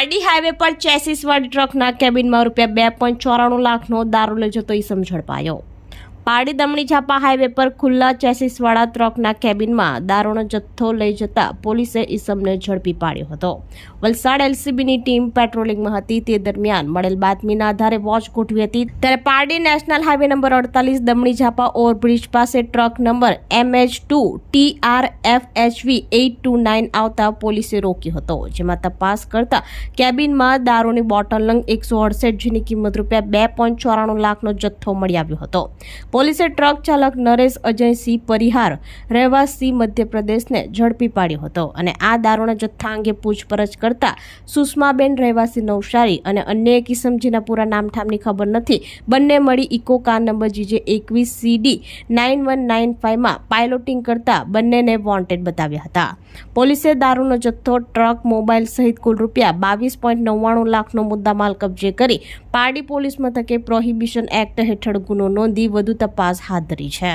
Pardi highway પર chassis વાળી ટ્રકના કેબિનમાં રૂપિયા બે પોઈન્ટ ચોરાણું લાખનો દારૂ લઈ જતો ઈસમ ઝડપાયો. પારડી દમણી છાપા હાઈવે પર ખુલ્લા ચેસીસ વાળા ટ્રકના કેબિનમાં દારૂનો જથ્થો લઈ જતા પોલીસે ઇસમને ઝડપી પાડ્યો હતો. વલસાડ એલસીબીની ટીમ પેટ્રોલિંગમાં હતી. તે દરમિયાન મળેલ બાતમીના આધારે વોચ ગોઠવી હતી. ત્યારે પારડી નેશનલ હાઈવે નંબર અડતાલીસ દમણી છાપા ઓવરબ્રિજ પાસે truck number MH two T R F HV eight two nine આવતા પોલીસે રોક્યો હતો, જેમાં તપાસ કરતા કેબિનમાં દારૂની બોટલ નંગ એકસો અડસઠ જેની કિંમત રૂપિયા બે પોઈન્ટ ચોરાણું લાખનો જથ્થો મળી આવ્યો હતો. પોલીસે ટ્રક ચાલક નરેશ અજયસિંહ પરિહાર રહેવાસી મધ્યપ્રદેશને ઝડપી પાડ્યો હતો અને આ દારૂના જથ્થા અંગે પૂછપરછ કરતા સુષ્માબેન રહેવાસી નવસારી અને અન્ય એક ઇસમ પૂરા નામઠામની ખબર નથી, બંને મળી ઇકો કાર નંબર જીજે એકવીસ સીડી નાઇન વન નાઇન ફાઇવમાં પાયલોટિંગ કરતા બંનેને વોન્ટેડ બતાવ્યા હતા. પોલીસે દારૂનો જથ્થો, ટ્રક મોબાઈલ સહિત કુલ રૂપિયા બાવીસ પોઈન્ટ નવ્વાણું લાખનો મુદ્દામાલ કબજે કરી પારડી પોલીસ મથકે પ્રોહિબિશન એક્ટ હેઠળ ગુનો નોંધી વધુ તપાસ હાથ ધરી છે.